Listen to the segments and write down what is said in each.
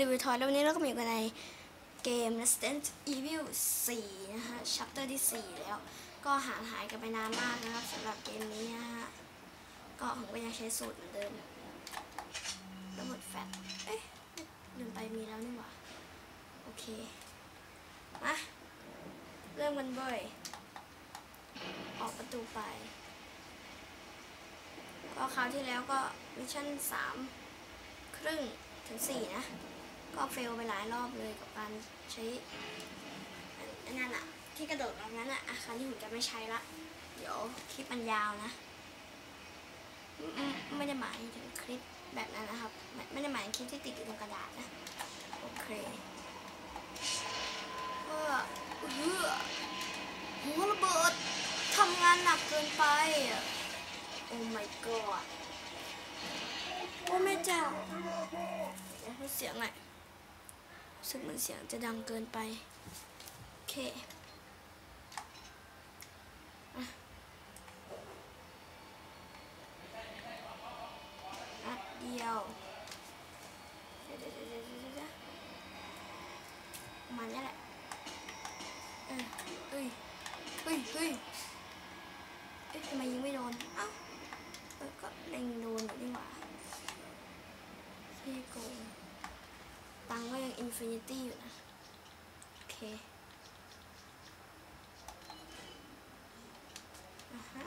รีวิวทอยแล้ววันนี้เราก็มาอยู่กันในเกม Resident Evil 4 นะฮะ chapter ที่ 4 แล้ว ก็ห่างหายกันไปนานมากนะครับสำหรับเกมนี้นะฮะ ก็ผมก็ยังใช้สูตรเหมือนเดิมระเบิดแฟลชเอ๊ะลืมไปมีแล้วนี่หว่า โอเค มา เริ่มกันบ่อย ออกประตูไป ก็คราวที่แล้วก็มิชชั่น 3 ครึ่งถึง 4 นะ ก็เฟลไปหลายรอบเลยกับการใช้อันนั้นอะที่กระโดดตรงนั้นอะอะคราวนี้ผมจะไม่ใช้ละ เดี๋ยวคลิปมันยาวนะ ไม่ได้หมายถึงคลิปแบบนั้นนะครับ ไม่ได้หมายถึงคลิปที่ติดอยู่ตรงกระดาษนะ โอเคเออเออหัวระเบิดทำงานหนักเกินไป โอ้ my god โอ้แม่เจ้าเดี๋ยวให้เสียงหน่อย รู้สึกเหมือนเสียงจะดังเกินไป โอเคอะนัดเดียวเดี๋ยวเดี๋ยวเดี๋ยวเดี๋ยวเดี๋ยวประมาณนี้แหละ เออเฮ้ย เฮ้ยเฮ้ยเอ๊ะทำไมยิงไม่โดน เอ้าเออก็เล็งโดนอยู่นี่หว่าที่โกง ตังก็ยังอินฟินิตี้อยู่นะ โอเคอะฮะ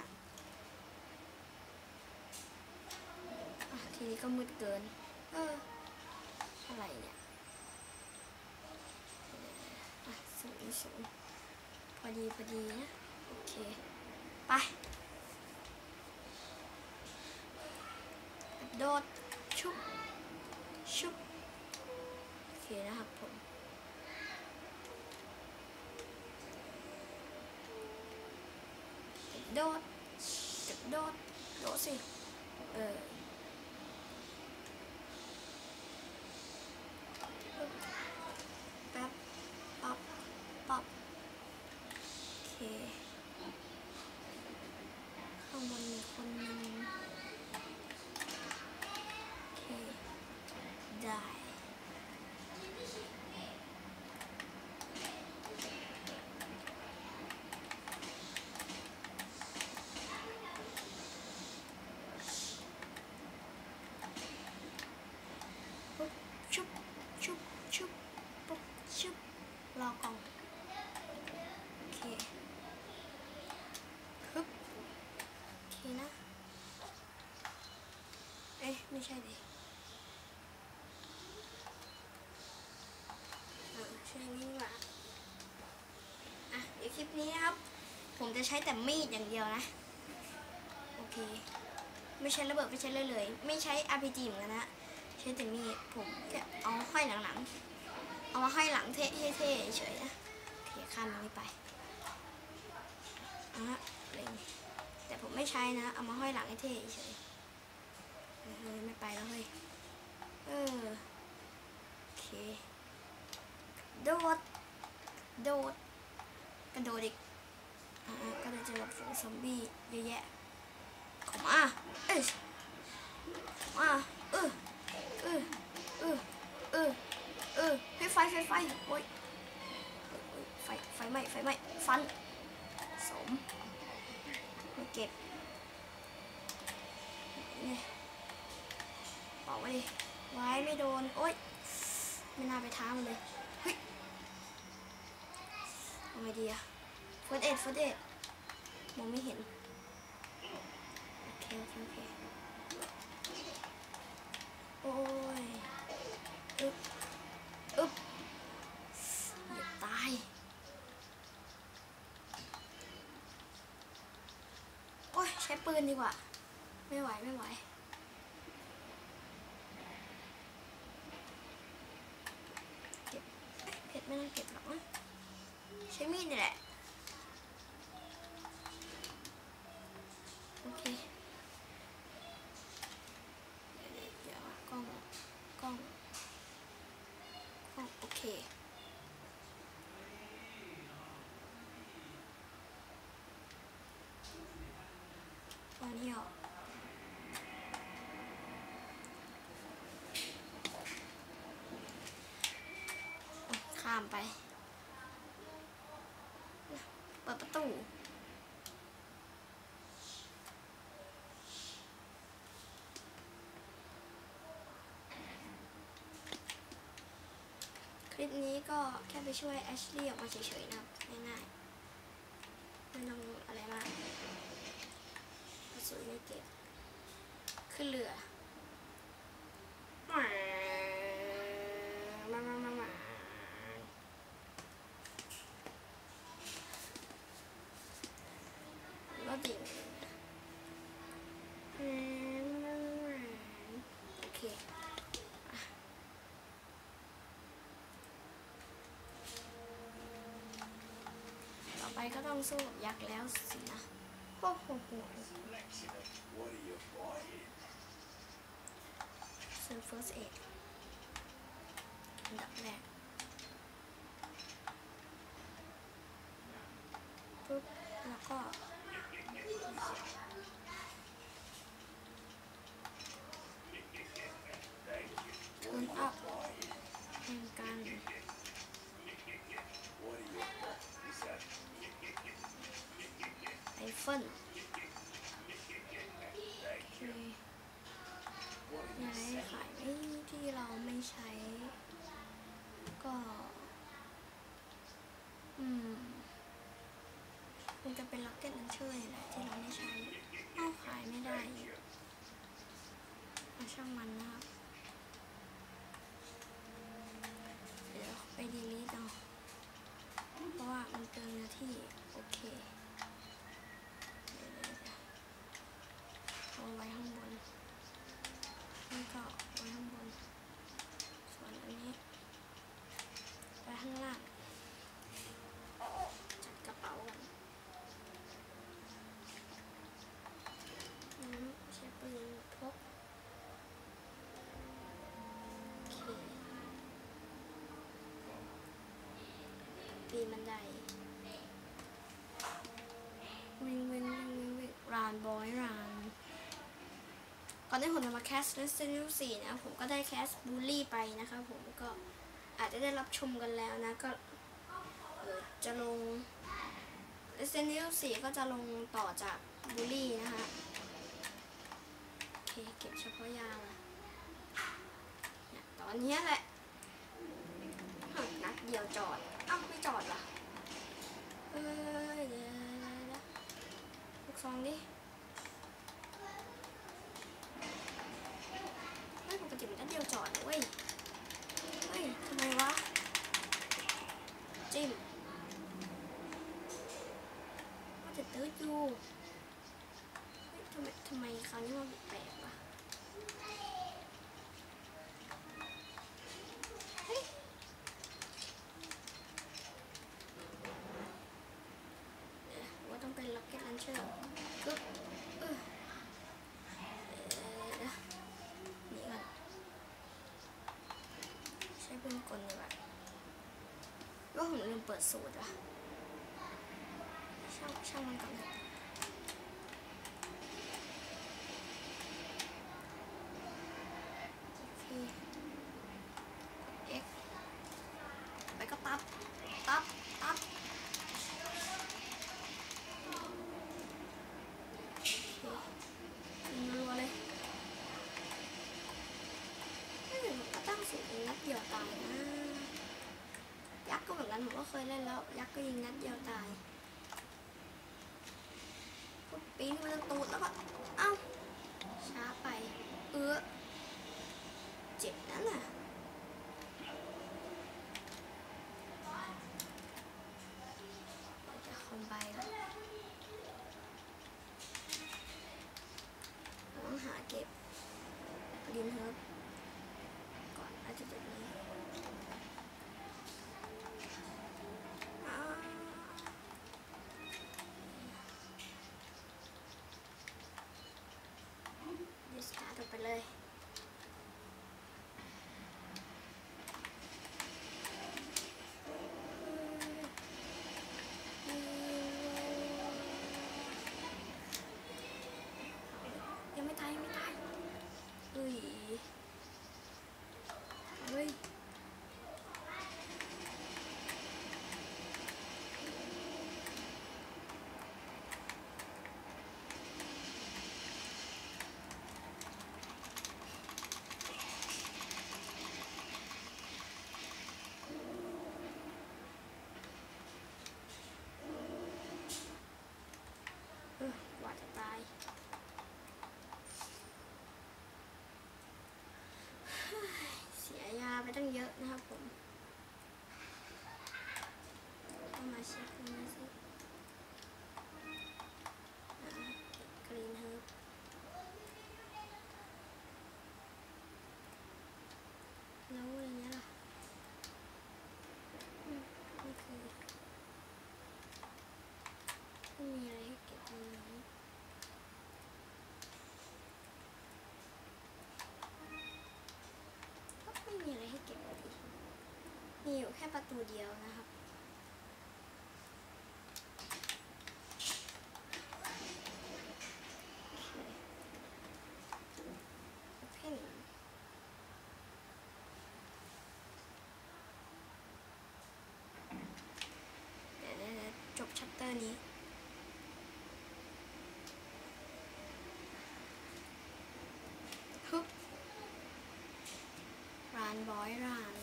อะทีนี้ก็มืดเกิน เออ อะไรเนี่ยอะสูงสูงพอดีพอดีนะ โอเค ไปโดดชุบชุบ โอเคนะครับผมโดดโดด โดดสิ เออ แป๊บ ป๊อป ป๊อป โอเค ข้างบนมีคนหนึงโอเค ได้ ปุ๊บชุบ ชุบ ชุบ ปุ๊บ ชุบ รอกล่อง โอเคฮึบโอเคนะ เอ๊ะ ไม่ใช่ดิเออใช่นี่หว่าอะเดี๋ยวคลิปนี้นะครับ ผมจะใช้แต่มีดอย่างเดียวนะ โอเค ไม่ใช้ระเบิดไม่ใช้เลยเลย ไม่ใช้ RPG เหมือนกันนะใช้แต่มีดผมจะเอาห้อยหลังๆ เอามาห้อยหลังเท่ๆเฉยๆนะโอเคข้ามตรงนี้ไปอะฮะเล็งแต่ผมไม่ใช้นะ เอามาห้อยหลังให้เท่เฉย เฮ้ยไม่ไปแล้วเฮ้ย เออ โอเค โดด โดด กระโดดอีก อ่าก็เลยเจอกับฝูงซอมบี้เยอะแยะเข้ามาเอ้ยมาเออเออเออเออเออเฮ้ยไฟไฟไฟโอ้ยเอ้ยเอ้ยไฟไฟไหม้ไฟไหม้ฟันสมไม่เก็บนี่ เป่าไว้ดิไว้ไม่โดน โอ๊ย ไม่น่าไปท้ามันเลยเฮ้ยเอาไงดีอะเฟิร์สเอ็ดเฟิร์สเอ็ดมองไม่เห็น โอเค โอเค โอเค โอ้ยอึ๊บอึ๊บอย่าตายโอ้ย ใช้ปืนดีกว่า ไม่ไหว ไม่ไหว เก็บเอ้ยเพชรไม่ต้องเก็บหรอกมั้งใช้มีดนี่แหละ โอเค เดี๋ยวเดี๋ยวเดี๋ยวกล้อง กล้อง กล้อง โอเค ตอนนี้ออกามไป เปิดประตูคลิปนี้ก็แค่ไปช่วยแอชลี่ออกมาเฉยๆนะง่ายๆไม่ต้อง สุนไม่เก็บขึ้นเรือมามามามาก็ดิ่งโอเคต่อไปก็ต้องสู้ยักษ์แล้วสินะ โอ้โหโห What are you buying? ซื้อ first aid อันดับแรกปุ๊บ แล้วก็ turn up แข่งกัน What are you buying? Is that ไอเฟิลโอเค what อยากให้ขายไม่ที่เราไม่ใช้ ก็ อืมคงจะเป็นล็อกเก็ตลันเชอร์นี่แหละที่เราไม่ใช้เอ้าขายไม่ได้อีกเอาช่างมันนะครับ เดี๋ยวไปดีลีทเอาเพราะว่ามันเกินเนื้อที่ โอเค เดี๋ยวเดี๋ยวเดี๋ยวเอาไว้ข้างบน นี่ก็ไว้ข้างบน ส่วนอันนี้ไว้ข้างล่าง จัดกระเป๋ากันอืมใช้ปืนพกโอเคปีน บันไดวิ่งวิ่งวิ่งวิ่งวิ่งรานบอยรานก่อนที่ผมจะมาแคส Resident Evil 4นะผมก็ได้แคสบูลลี่ไปนะคะผมก็อาจจะได้รับชมกันแล้วนะก็จะลง Resident Evil 4ก็จะลงต่อจากบูลลี่นะคะโอเคเก็บเฉพาะยาว่ะตอนนี้แหละนัดเดียวจอดาวไม่จอดล่ะเออเดี๋ยวเดี๋ยวเดี๋ยวลูกซองดิ ไม่ปกติมันนัดเดียวจอดนะเว้ย เฮ้ยทำไมวะ จิ้มว่าจะตื้ออยู่เฮ้ยทำไมทำไมคราวนี้มันแปลกๆวะเฮ้ยเดี๋ยวว่าต้องเป็นล็อกเก็ตลันเชอร์กึ๊บเออเดี๋ยวเดี๋ยวเดี๋ยว นี่ก่อนใช้ปืนกลดีกว่า ว่าผมลืมเปิดสูตรว่ะช่างช่างมันก่อนเถอะโอเค X ไปก็ตับ ตับ ตับ โอเคยิงรัวๆเลย เอ้ยมันก็ตั้งสูตรยิงนัดเดียวตายนะ ยักษ์ก็ เหมือนกันผมก็เคยเล่นแล้ว ยักษ์ก็ยิงนัดเดียวตายปุ๊บปีนขึ้นมาตูดแล้วก็ เอ้า ช้าไป เออเจ็บนั่นน่ะจะคอมไบก่อนต้องหาเก็บดินเฮิร์บ ก่อนอาจจะจุดนี้อ่าดิสการ์ดออกไปเลย ตั้งเยอะนะครับผมเข้ามาเช็คกันนะสิกรีนเฮิร์บแล้วอะไรเนี้ยล่ะอืมนี่คือไม่มีอะไรให้เก็บตรงนี้ ก็ไม่มีอะไรให้เก็บเลยมี อยู่แค่ประตูเดียวนะครับโอเคจบชัปเตอร์นี้ฮึบรานบอยร้าน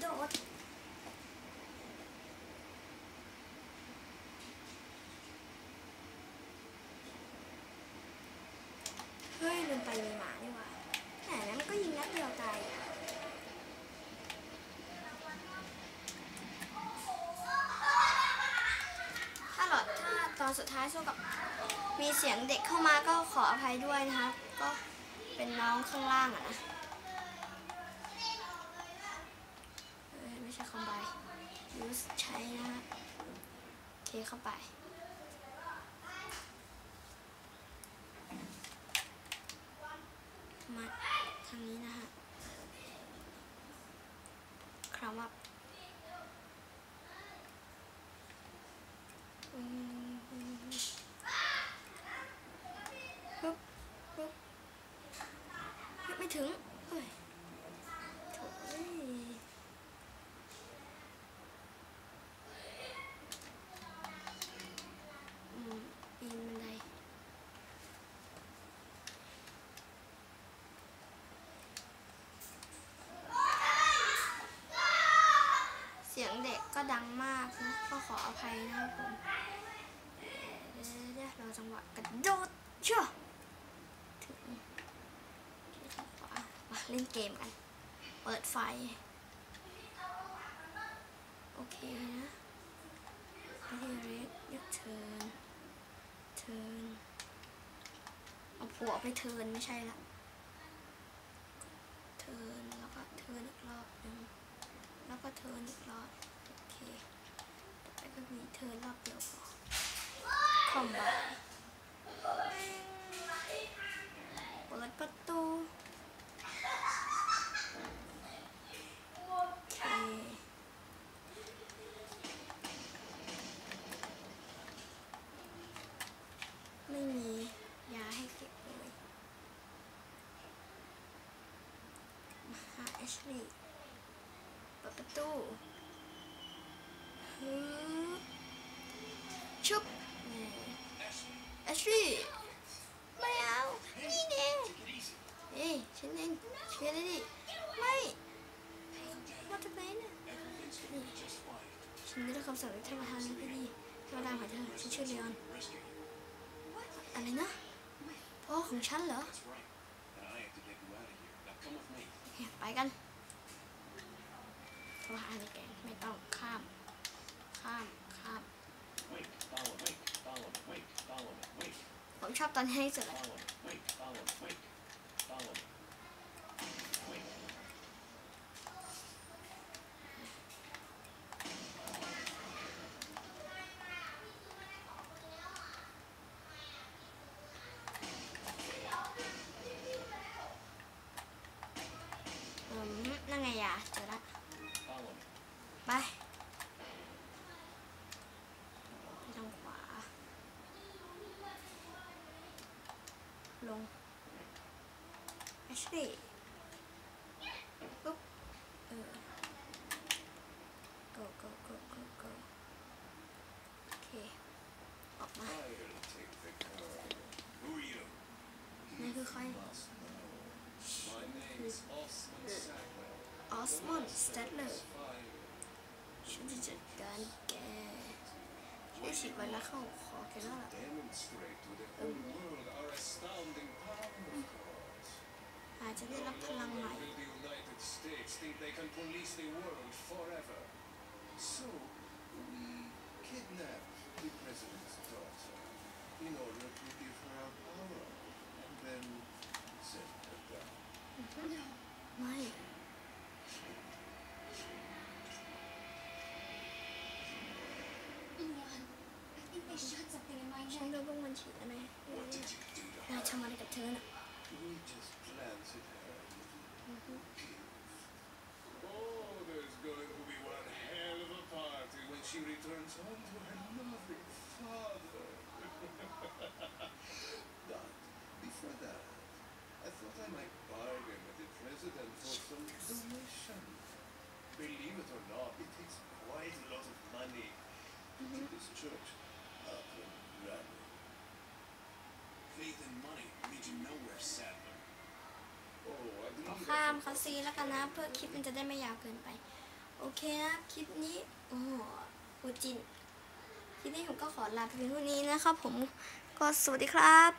โดดเฮ้ยลืมไปมีหมานี่หว่าแหมนั้นก็ยิงนัดเดียวตายถ้าหลอดถ้าตอนสุดท้ายสู้กับมีเสียงเด็กเข้ามาก็ขออภัยด้วยนะครับ ก็เป็นน้องข้างล่างอะนะ เอ้ยไม่ใช่คอมไบยูสใช้นะฮะ โอเคเข้าไป มาทางนี้นะฮะคราวอัพอืมอืมฮึบฮึบฮึบไม่ถึงเฮ้ยโถ่เอ้ย อืมปีนบันไดเสีย งเด็กก็ดังมากนะก็ขออภัยนะครับผมเดี๋ยวเราจังหวะกระโดดเชื่อถึงขวามาเล่นเกมกัน เปิดไฟ โอเคนะไม่ได้เรดยกเทิร์นเทิร์นเอาผัวไปเทิร์นไม่ใช่ละเทิร์นแล้วก็เทิร์นอีกรอบหนึง แล้วก็เทิร์นอีกรอบโอเคแล้วก็มีเทิร์นรอบเดียวพอคอมไบเปิดประตูโอเค ไม่มียาให้เก็บเลยมาหาแอชลีย์เปิดประ ตูฮึบชุบแอชลีย์ไม่เอา นี่เองเอ้ยฉันเองเชื่อเลยดิไม่มาจากไหนนะฉันได้รับคำสั่งจากท่านประธานแล้วพี่ดีท่านประธานของเธอฉันชื่อเลออนอะไรนะพ่อของฉันเหรอ ไปกัน ข้างล่นี่แกไม่ต้องข้าม ข้ามข้ามผมชอบตอนให้เสร็จ follow, wait. อืมนั่นไงยาเจอละ Follow me. ไป ไปทางขวา ลง แอชลีย์ปุ๊บเออ go go go go go โอเค ออกมา I gotta take the car. Who are you? นี่คือใครออสมอนสเตดเลอร์ฉันจะจัดการแกช่ฉีดไวรัสเข้าคอแกแล้วล่ะ อาจจะได้รับพลังใหม่ in the United States think they can police the world forever. So, we kidnapped the president's daughter in order to give her our power and then set her down. ไม่ Leon, I think they shot something in my ฉัน neck. โดนพวกมันฉีดอะไร What did you do to นาย her? ทำอะไรกับเธอน่ะ Planted her. Oh, there's going to be one hell of a party when she returns home to her loving father. อ believe ข้าม I คัสซีแล้วกันนะ เพื่อคลิปมันจะได้ไม่ยาวเกินไป โอเคนะคลิปนี้โอ้โหอูจินคลิปนี้ผมก็ขอลาไปเพียงเท่านี้นะครับผมก็สวัสดีครับ